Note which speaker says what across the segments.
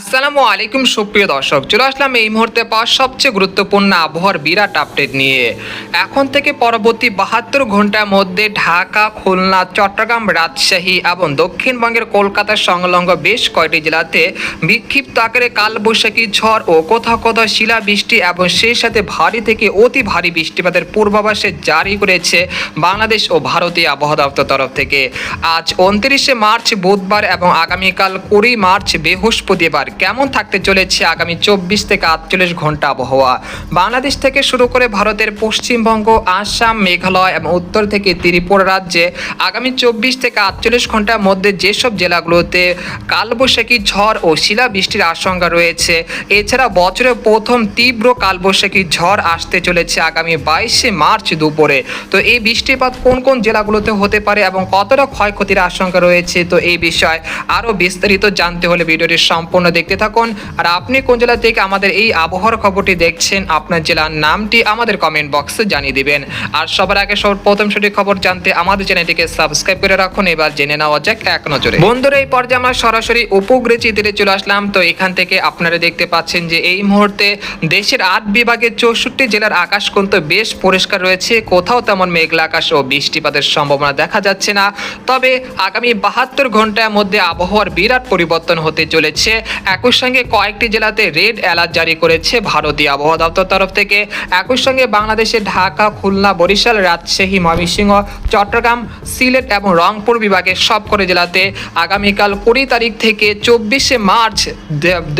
Speaker 1: আসসালামু আলাইকুম, সুপ্রিয় দর্শক। চলে আসলাম এই মুহূর্তে পাওয়া সবচেয়ে গুরুত্বপূর্ণ আবহাওয়ার বিরাট আপডেট নিয়ে। এখন থেকে পরবর্তী বাহাত্তর ঘণ্টার মধ্যে ঢাকা, খুলনা, চট্টগ্রাম, রাজশাহী এবং দক্ষিণবঙ্গের কলকাতা সংলগ্ন বেশ কয়টি জেলাতে বিক্ষিপ্ত আকারে কালবৈশাখী ঝড় ও কোথাও কোথাও শিলাবৃষ্টি এবং সেই সাথে ভারী থেকে অতি ভারী বৃষ্টিপাতের পূর্বাভাসে জারি করেছে বাংলাদেশ ও ভারতীয় আবহাওয়া দপ্তর তরফ থেকে। আজ উনত্রিশে মার্চ বুধবার এবং আগামীকাল কুড়ি মার্চ বৃহস্পতিবার কেমন থাকতে চলেছে আগামী চব্বিশ থেকে আটচল্লিশ ঘণ্টা আবহাওয়া? বাংলাদেশ থেকে শুরু করে ভারতের পশ্চিমবঙ্গ, আসাম, মেঘালয় এবং উত্তর থেকে ত্রিপুরা রাজ্যে আগামী চব্বিশ থেকে আটচল্লিশ ঘণ্টার মধ্যে যেসব জেলাগুলোতে কালবৈশাখী ঝড় ও শিলাবৃষ্টির আশঙ্কা রয়েছে, এছাড়া বছরের প্রথম তীব্র কালবৈশাখী ঝড় আসতে চলেছে আগামী বাইশে মার্চ দুপুরে। তো এই বৃষ্টিপাত কোন কোন জেলাগুলোতে হতে পারে এবং কতটা ক্ষয়ক্ষতির আশঙ্কা রয়েছে? তো এই বিষয়ে আরও বিস্তারিত জানতে হলে ভিডিওটি সম্পূর্ণ দেখতে থাকুন। আর আপনি কোন জেলা থেকে আমাদের এই আবহাওয়ার খবরটি দেখছেন, আপনার জেলার নামটি আমাদের কমেন্ট বক্সে জানিয়ে দিবেন। আর সবার আগে প্রথম সঠিক খবর জানতে আমাদের চ্যানেলটিকে সাবস্ক্রাইব করে রাখুন। এবার জেনে নেওয়া যাক এক নজরে। বন্ধুরা, এই পর্যায়ে আমরা সরাসরি উপগ্রহ চিত্রে চলে আসলাম। তো এখান থেকে আপনারা দেখতে পাচ্ছেন যে এই মুহূর্তে দেশের আট বিভাগের চৌষট্টি জেলার আকাশ কিন্তু বেশ পরিষ্কার রয়েছে। কোথাও তেমন মেঘলা আকাশ ও বৃষ্টিপাতের সম্ভাবনা দেখা যাচ্ছে না। তবে আগামী বাহাত্তর ঘণ্টার মধ্যে আবহাওয়ার বিরাট পরিবর্তন হতে চলেছে। একই সঙ্গে কয়েকটি জেলাতে রেড অ্যালার্ট জারি করেছে ভারতীয় আবহাওয়া দপ্তর তরফ থেকে। একই সঙ্গে বাংলাদেশের ঢাকা, খুলনা, বরিশাল, রাজশাহী, ময়মনসিংহ, চট্টগ্রাম, সিলেট এবং রংপুর বিভাগের সবকটি জেলাতে আগামীকাল কুড়ি তারিখ থেকে চব্বিশে মার্চ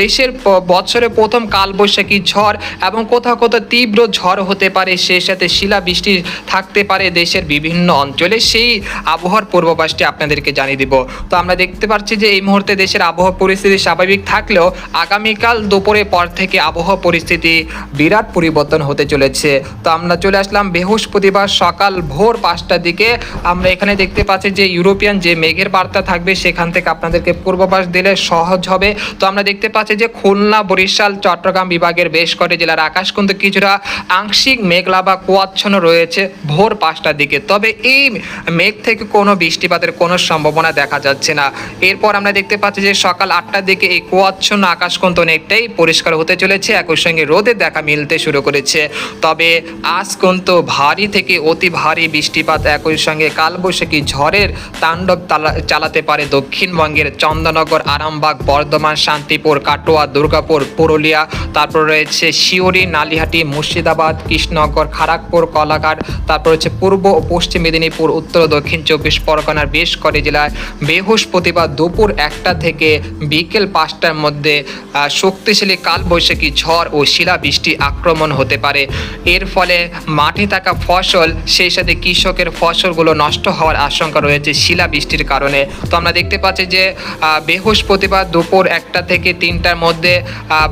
Speaker 1: দেশের বছরের প্রথম কালবৈশাখী ঝড় এবং কোথাও কোথাও তীব্র ঝড় হতে পারে সেই সাথে শিলাবৃষ্টি থাকতে পারে দেশের বিভিন্ন অঞ্চলে। সেই আবহাওয়ার পূর্বাভাসটি আপনাদেরকে জানিয়ে দিব। তো আমরা দেখতে পাচ্ছি যে এই মুহূর্তে দেশের আবহাওয়া পরিস্থিতি স্বাভাবিক থাকলেও আগামীকাল দুপুরের পর থেকে আবহাওয়া পরিস্থিতি বিরাট পরিবর্তন হতে চলেছে। তো আমরা চলে আসলাম বৃহস্পতিবার সকাল ভোর পাঁচটার দিকে। আমরা এখানে দেখতে পাচ্ছি যে ইউরোপিয়ান যে মেঘের বার্তা থাকবে সেখান থেকে আপনাদেরকে পূর্বাভাস দিলে সহজ হবে। তো আমরা দেখতে পাচ্ছি যে খুলনা, বরিশাল, চট্টগ্রাম বিভাগের বেশ কটি জেলার আকাশ কিন্তু কিছুটা আংশিক মেঘলা বা কুয়াচ্ছন্ন রয়েছে ভোর পাঁচটার দিকে। তবে এই মেঘ থেকে কোনো বৃষ্টিপাতের কোনো সম্ভাবনা দেখা যাচ্ছে না। এরপর আমরা দেখতে পাচ্ছি যে সকাল আটটার দিকে এই কুয়াচ্ছন্ন আকাশ কিন্তু অনেকটাই পরিষ্কার হতে চলেছে, একই সঙ্গে রোদের দেখা মিলতে শুরু করেছে। তবে আজ কিন্তু ভারী থেকে অতি ভারী বৃষ্টিপাত, একই সঙ্গে কালবৈশাখী ঝড়ের তাণ্ডব চালাতে পারে দক্ষিণবঙ্গের চন্দনগর আরামবাগ, বর্ধমান, শান্তিপুর, কাটোয়া, দুর্গাপুর, পুরুলিয়া। তারপর রয়েছে শিউরি নালিহাটি, মুর্শিদাবাদ, কৃষ্ণনগর, খড়গপুর, কলাঘাট। তারপর হচ্ছে পূর্ব ও পশ্চিম মেদিনীপুর, উত্তর দক্ষিণ চব্বিশ পরগনার বেশ কটি জেলায় বৃহস্পতিবার দুপুর একটা থেকে বিকেল পাঁচটার মধ্যে শক্তিশালী কালবৈশাখী ঝড় ও শিলাবৃষ্টি আক্রমণ হতে পারে। এর ফলে মাঠে থাকা ফসল, সেই সাথে কৃষকের ফসলগুলো নষ্ট হওয়ার আশঙ্কা রয়েছে শিলাবৃষ্টির কারণে। তো আমরা দেখতে পাচ্ছি যে বৃহস্পতিবার দুপুর একটা থেকে তিনটার মধ্যে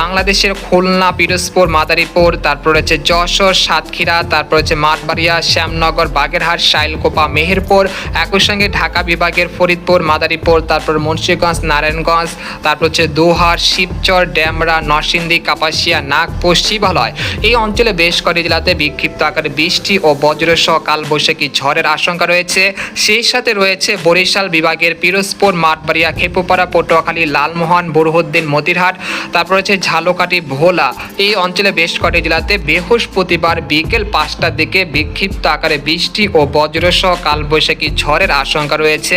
Speaker 1: বাংলাদেশের খুলনা, পিরোজপুর, মাদারীপুর, তারপর হচ্ছে যশোর, সাতক্ষীরা, তারপর হচ্ছে মাঠবাড়িয়া, শ্যামনগর, বাগেরহাট, শাইলকোপা, মেহেরপুর, একই সঙ্গে ঢাকা বিভাগের ফরিদপুর, মাদারীপুর, তারপর মুন্সীগঞ্জ, নারায়ণগঞ্জ, তারপর হচ্ছে দোহার, শিবচর ড্যামরা নরসিংদী, কাপাসিয়া, নাগপুর, শিবালয়। এই অঞ্চলে বেশ কটি জেলাতে বিক্ষিপ্ত আকারে বৃষ্টি ও বজ্রসহ কালবৈশাখী ঝড়ের আশঙ্কা রয়েছে। সেই সাথে রয়েছে বরিশাল বিভাগের পিরোজপুর, মাঠবাড়িয়া, খেপুপাড়া, পটুয়াখালী, লালমোহন, বুরহুদ্দিন, মতিরহাট, তারপর রয়েছে ঝালকাঠি, ভোলা। এই অঞ্চলে বেশ কটি জেলাতে বৃহস্পতিবার বিকেল পাঁচটার দিকে বিক্ষিপ্ত আকারে বৃষ্টি ও বজ্রসহ কালবৈশাখী ঝড়ের আশঙ্কা রয়েছে।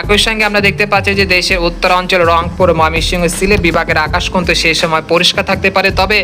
Speaker 1: একই সঙ্গে আমরা দেখতে পাচ্ছি যে দেশের উত্তরাঞ্চল, রংপুর, ময়মনসিংহ সিলেট বিভাগের আকাশ কিন্তু সেই সময় পরিষ্কার থাকতে পারে। তবে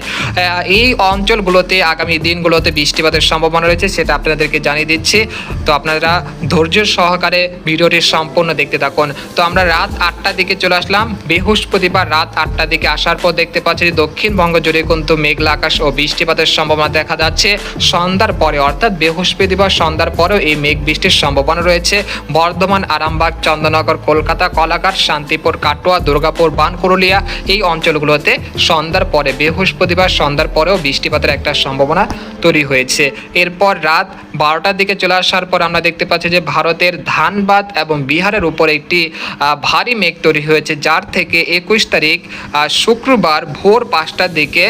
Speaker 1: এই অঞ্চলগুলোতে আগামী দিনগুলোতে বৃষ্টিপাতের সম্ভাবনা রয়েছে, সেটা আপনাদেরকে জানিয়ে দিচ্ছি। তো আপনারা ধৈর্য সহকারে ভিডিওটি সম্পূর্ণ দেখতে থাকুন। তো আমরা রাত আটটার দিকে চলে আসলাম। বৃহস্পতিবার রাত আটটার দিকে আসার পর দেখতে পাচ্ছি দক্ষিণবঙ্গ জুড়ে কিন্তু মেঘলা আকাশ ও বৃষ্টিপাতের সম্ভাবনা দেখা যাচ্ছে। সন্ধ্যার পরে, অর্থাৎ বৃহস্পতিবার সন্ধ্যার পরেও এই মেঘ বৃষ্টির সম্ভাবনা রয়েছে। বর্ধমান, আরামবাগ চন্দননগর কলকাতা, কলাঘাট, শান্তিপুর, কাটোয়া, দুর্গাপুর বানকুরুলিয়া এই অঞ্চলগুলোতে সন্ধ্যার পরে, বৃহস্পতিবার সন্ধ্যার পরেও বৃষ্টিপাতের একটা সম্ভাবনা তৈরি হয়েছে। এরপর রাত বারোটার দিকে চলে আসার পর আমরা দেখতে পাচ্ছি যে ভারতের ধানবাদ এবং বিহারের উপর একটি ভারী মেঘ তৈরি হয়েছে, যার থেকে একুশ তারিখ শুক্রবার ভোর পাঁচটার দিকে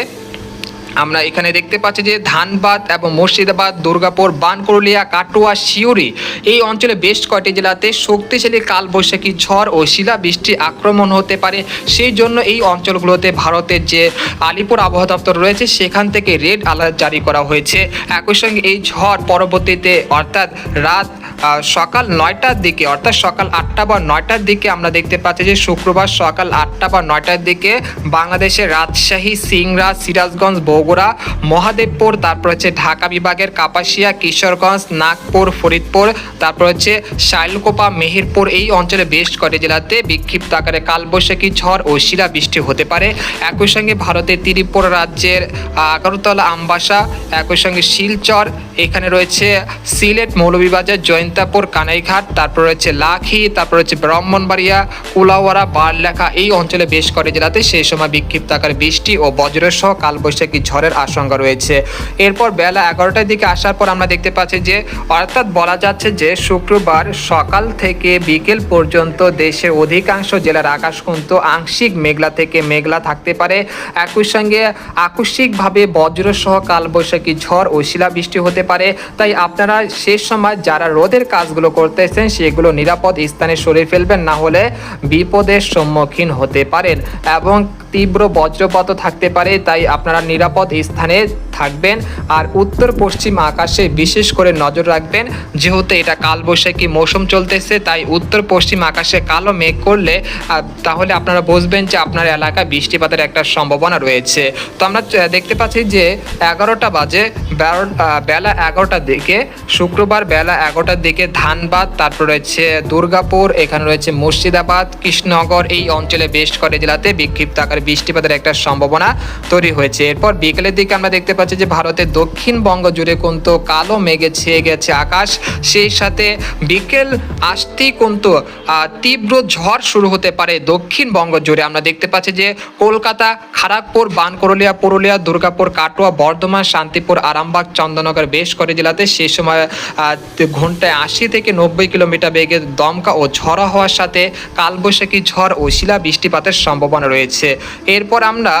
Speaker 1: আমরা এখানে দেখতে পাচ্ছি যে ধানবাদ এবং মুর্শিদাবাদ, দুর্গাপুর বানকরুলিয়া কাটোয়া শিউরি এই অঞ্চলে বেশ কয়টি জেলাতে শক্তিশালী কালবৈশাখী ঝড় ও শিলাবৃষ্টি আক্রমণ হতে পারে। সেই জন্য এই অঞ্চলগুলোতে ভারতের যে আলিপুর আবহাওয়া দপ্তর রয়েছে, সেখান থেকে রেড অ্যালার্ট জারি করা হয়েছে। একই সঙ্গে এই ঝড় পরবর্তীতে অর্থাৎ রাত সকাল নয়টার দিকে, অর্থাৎ সকাল আটটা বা নয়টার দিকে আমরা দেখতে পাচ্ছি যে শুক্রবার সকাল আটটা বা নয়টার দিকে বাংলাদেশের রাজশাহী, সিংড়া, সিরাজগঞ্জ, বগুড়া, মহাদেবপুর, তারপর হচ্ছে ঢাকা বিভাগের কাপাসিয়া, কিশোরগঞ্জ, নাগপুর, ফরিদপুর, তারপর হচ্ছে শাইলকোপা, মেহেরপুর এই অঞ্চলে বেশ কটি জেলাতে বিক্ষিপ্ত আকারে কালবৈশাখী ঝড় ও শিলাবৃষ্টি হতে পারে। একই সঙ্গে ভারতের ত্রিপুরা রাজ্যের আগরতলা, আমবাসা, একই সঙ্গে শিলচর, এখানে রয়েছে সিলেট, মৌলভীবাজার জয়ন্তাপুর কানাইঘাট, তারপর রয়েছে লাখি, তারপর হচ্ছে ব্রাহ্মণবাড়িয়া কুলাওয়ারা বারলেখা, এই অঞ্চলে বেশ কটি জেলাতে সেই সময় বিক্ষিপ্ত আকারে বৃষ্টি ও বজ্রের সহ কালবৈশাখী ঝড়ের আশঙ্কা রয়েছে। এরপর বেলা এগারোটার দিকে আসার পর আমরা দেখতে পাচ্ছি যে, অর্থাৎ বলা যাচ্ছে যে, শুক্রবার সকাল থেকে বিকেল পর্যন্ত দেশের অধিকাংশ জেলার আকাশ কিন্তু আংশিক মেঘলা থেকে মেঘলা থাকতে পারে। একই সঙ্গে আকস্মিকভাবে বজ্রসহ কালবৈশাখী ঝড় ও শিলাবৃষ্টি হতে পারে। তাই আপনারা শেষ সময় যারা রোদের কাজগুলো করতেছেন সেগুলো নিরাপদ স্থানে সরিয়ে ফেলবেন না হলে বিপদের সম্মুখীন হতে পারেন। এবং তীব্র বজ্রপাত থাকতে পারে, তাই আপনারা নিরাপদ স্থানে থাকবেন। আর উত্তর পশ্চিম আকাশে বিশেষ করে নজর রাখবেন, যেহেতু এটা কালবৈশাখী মৌসুম চলতেছে, তাই উত্তর পশ্চিম আকাশে কালো মেঘ করলে তাহলে আপনারা বুঝবেন যে আপনার এলাকায় বৃষ্টিপাতের একটা সম্ভাবনা রয়েছে। তো আমরা দেখতে পাচ্ছি যে এগারোটা বাজে বেলা এগারোটার দিকে, শুক্রবার বেলা এগারোটার দিকে ধানবাদ, তারপর রয়েছে দুর্গাপুর, এখানে রয়েছে মুর্শিদাবাদ, কৃষ্ণনগর, এই অঞ্চলে বেশ করে জেলাতে বিক্ষিপ্ত আকারে বৃষ্টিপাতের একটা সম্ভাবনা তৈরি হয়েছে। এরপর বিকেলের দিকে আমরা দেখতে পাচ্ছি যে ভারতের দক্ষিণবঙ্গ জুড়ে কিন্তু কালো মেঘে ছেয়ে গেছে আকাশ। সেই সাথে বিকেল আসতেই কিন্তু তীব্র ঝড় শুরু হতে পারে দক্ষিণবঙ্গ জুড়ে। আমরা দেখতে পাচ্ছি যে কলকাতা খড়গপুর বানকরলিয়া, পুরুলিয়া, দুর্গাপুর, কাটোয়া, বর্ধমান, শান্তিপুর, আরামবাগ, চন্দননগর বেশ করে জেলাতে সেই সময় ঘন্টায় আশি থেকে নব্বই কিলোমিটার বেগে দমকা ও ঝড়া হওয়ার সাথে কালবৈশাখী ঝড় ও শিলা বৃষ্টিপাতের সম্ভাবনা রয়েছে। এরপর আমরা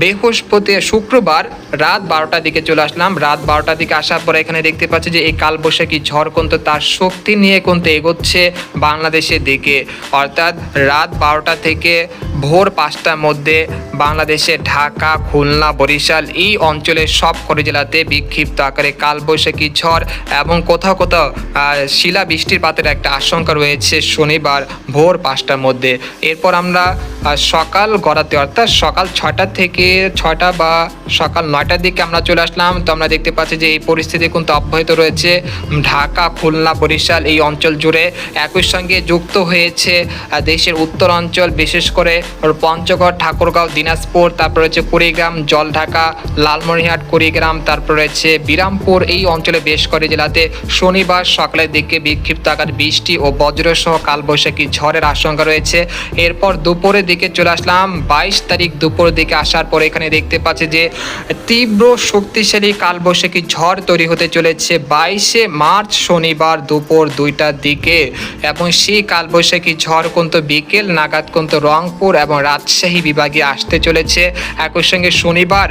Speaker 1: বৃহস্পতি শুক্রবার রাত বারোটার দিকে চলে আসলাম। রাত বারোটার দিকে আসার পরে এখানে দেখতে পাচ্ছি যে এই কালবৈশাখী ঝড় কিন্তু তার শক্তি নিয়ে কিন্তু এগোচ্ছে বাংলাদেশের দিকে। অর্থাৎ রাত বারোটা থেকে ভোর পাঁচটার মধ্যে বাংলাদেশে ঢাকা, খুলনা, বরিশাল এই অঞ্চলের সব করে জেলাতে বিক্ষিপ্ত আকারে কালবৈশাখী ঝড় এবং কোথাও কোথাও শিলা বৃষ্টিপাতের একটা আশঙ্কা রয়েছে শনিবার ভোর পাঁচটার মধ্যে। এরপর আমরা সকাল গড়াতে অর্থাৎ সকাল ছয়টা থেকে ছয়টা বা সকাল নয়টার দিকে আমরা চলে আসলাম। তো আমরা দেখতে পাচ্ছি যে এই পরিস্থিতি কিন্তু অব্যাহত রয়েছে। ঢাকা, খুলনা, বরিশাল এই অঞ্চল জুড়ে একই সঙ্গে যুক্ত হয়েছে দেশের উত্তর অঞ্চল, বিশেষ করে পঞ্চগড়, ঠাকুরগাঁও, দিনাজপুর, তারপর রয়েছে কুড়িগ্রাম, জলঢাকা, লালমনিরহাট, কুড়িগ্রাম, তারপর রয়েছে বিরামপুর। এই অঞ্চলে বেশ করে জেলাতে শনিবার সকালের দিকে বিক্ষিপ্ত আকার বৃষ্টি ও বজ্রসহ কালবৈশাখী ঝড়ের আশঙ্কা রয়েছে। এরপর দুপুরের দিকে চলে আসলাম। বাইশ তারিখ দুপুরের দিকে আসার পর এখানে দেখতে পাচ্ছি যে তীব্র শক্তিশালী কালবৈশাখী ঝড় তৈরি হতে চলেছে বাইশে মার্চ শনিবার দুপুর দুইটার দিকে। এবং সেই কালবৈশাখী ঝড় কিন্তু বিকেল নাগাদ কিন্তু রংপুর এবং রাজশাহী বিভাগে আসতে চলেছে। একই সঙ্গে শনিবার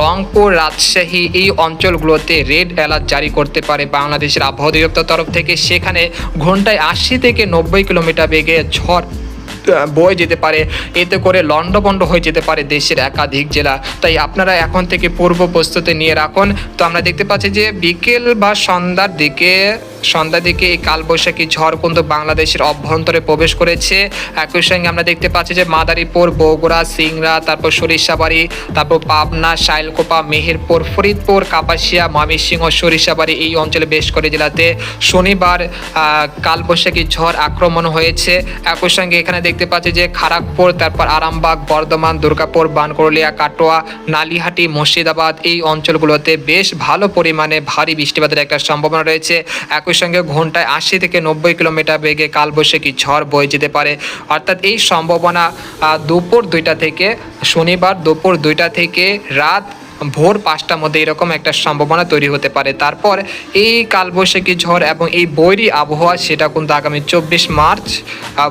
Speaker 1: রংপুর, রাজশাহী এই অঞ্চলগুলোতে রেড অ্যালার্ট জারি করতে পারে বাংলাদেশের আবহাওয়া অধিদপ্তর তরফ থেকে। সেখানে ঘন্টায় আশি থেকে নব্বই কিলোমিটার বেগে ঝড় বয়ে যেতে পারে। এতে করে লণ্ডভণ্ড হয়ে যেতে পারে দেশের একাধিক জেলা। তাই আপনারা এখন থেকে পূর্ব প্রস্তুতি নিয়ে রাখুন। তো আমরা দেখতে পাচ্ছি যে বিকেল বা সন্ধ্যার দিকে সন্ধ্যার দিকে এই কালবৈশাখী ঝড় কিন্তু বাংলাদেশের অভ্যন্তরে প্রবেশ করেছে। একই সঙ্গে আমরা দেখতে পাচ্ছি যে মাদারীপুর, বগুড়া, সিংড়া, তারপর সরিষাবাড়ি, তারপর পাবনা, শাইলকোপা, মেহেরপুর, ফরিদপুর, কাপাসিয়া, ময়মনসিংহ, সরিষাবাড়ি এই অঞ্চলে বেশ করে জেলাতে শনিবার কালবৈশাখী ঝড় আক্রমণ হয়েছে। একই সঙ্গে এখানে দেখতে পাচ্ছি যে খড়গপুর তারপর আরামবাগ, বর্ধমান, দুর্গাপুর বানকরলিয়া কাটোয়া, নালিহাটি, মুর্শিদাবাদ এই অঞ্চলগুলোতে বেশ ভালো পরিমাণে ভারী বৃষ্টিপাতের একটা সম্ভাবনা রয়েছে। একই সঙ্গে ঘন্টায় আশি থেকে নব্বই কিলোমিটার বেগে কালবৈশাখী ঝড় বয়ে যেতে পারে। অর্থাৎ এই সম্ভাবনা দুপুর দুইটা থেকে শনিবার দুপুর দুইটা থেকে রাত ভোর পাঁচটার মধ্যে এরকম একটা সম্ভাবনা তৈরি হতে পারে। তারপর এই কালবৈশাখী ঝড় এবং এই বৈরী আবহাওয়া সেটা কিন্তু আগামী চব্বিশ মার্চ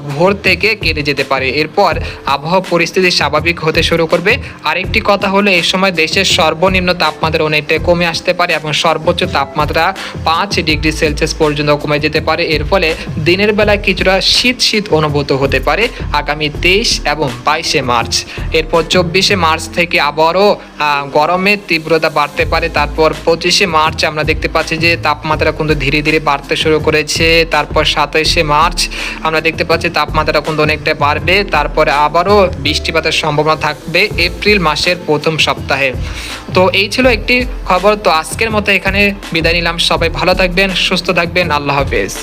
Speaker 1: ভোর থেকে কেটে যেতে পারে। এরপর আবহাওয়া পরিস্থিতি স্বাভাবিক হতে শুরু করবে। আরেকটি কথা হলো এই সময় দেশের সর্বনিম্ন তাপমাত্রা অনেকটা কমে আসতে পারে এবং সর্বোচ্চ তাপমাত্রা পাঁচ ডিগ্রি সেলসিয়াস পর্যন্ত কমে যেতে পারে। এর ফলে দিনের বেলায় কিছুটা শীত শীত অনুভূত হতে পারে আগামী তেইশ এবং বাইশে মার্চ। এরপর চব্বিশে মার্চ থেকে আবারও আহ, গরমের তীব্রতা বাড়তে পারে। তারপর পঁচিশে মার্চ আমরা দেখতে পাচ্ছি যে তাপমাত্রা কিন্তু ধীরে ধীরে বাড়তে শুরু করেছে। তারপর সাতাইশে মার্চ আমরা দেখতে পাচ্ছি তাপমাত্রা কিন্তু অনেকটা বাড়বে। তারপরে আবারও বৃষ্টিপাতের সম্ভাবনা থাকবে এপ্রিল মাসের প্রথম সপ্তাহে। তো এই ছিল একটি খবর। তো আজকের মতো এখানে বিদায় নিলাম। সবাই ভালো থাকবেন, সুস্থ থাকবেন। আল্লাহ হাফেজ।